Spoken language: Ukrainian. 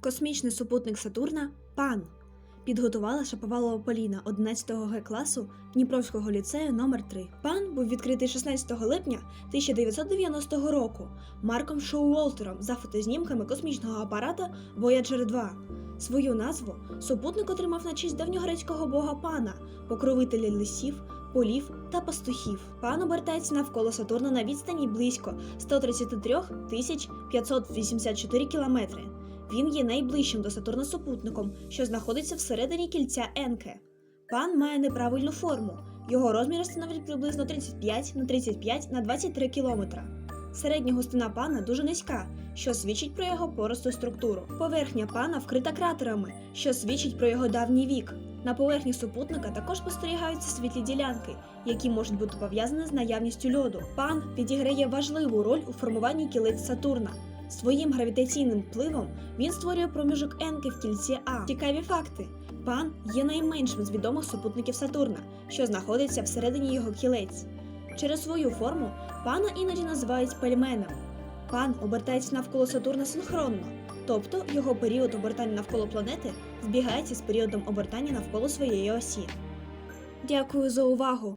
Космічний супутник Сатурна Пан підготувала Шаповалова Поліна 11 Г класу Дніпровського ліцею номер 3 Пан був відкритий 16 липня 1990 року Марком Шоуолтером за фотознімками космічного апарата Voyager 2. Свою назву супутник отримав на честь давньогрецького бога Пана, покровителя лісів, полів та пастухів. Пан обертається навколо Сатурна на відстані близько 133 тисяч 584 кілометри. Він є найближчим до Сатурна супутником, що знаходиться всередині кільця Енке. Пан має неправильну форму. Його розміри становлять приблизно 35 на 35 на 23 кілометра. Середня густина пана дуже низька, що свідчить про його поросту структуру. Поверхня пана вкрита кратерами, що свідчить про його давній вік. На поверхні супутника також спостерігаються світлі ділянки, які можуть бути пов'язані з наявністю льоду. Пан відіграє важливу роль у формуванні кілиць Сатурна. Своїм гравітаційним впливом він створює проміжок Енки в кільці А. Цікаві факти. Пан є найменшим з відомих супутників Сатурна, що знаходиться всередині його кілець. Через свою форму пана іноді називають пельменем. Пан обертається навколо Сатурна синхронно, тобто його період обертання навколо планети збігається з періодом обертання навколо своєї осі. Дякую за увагу!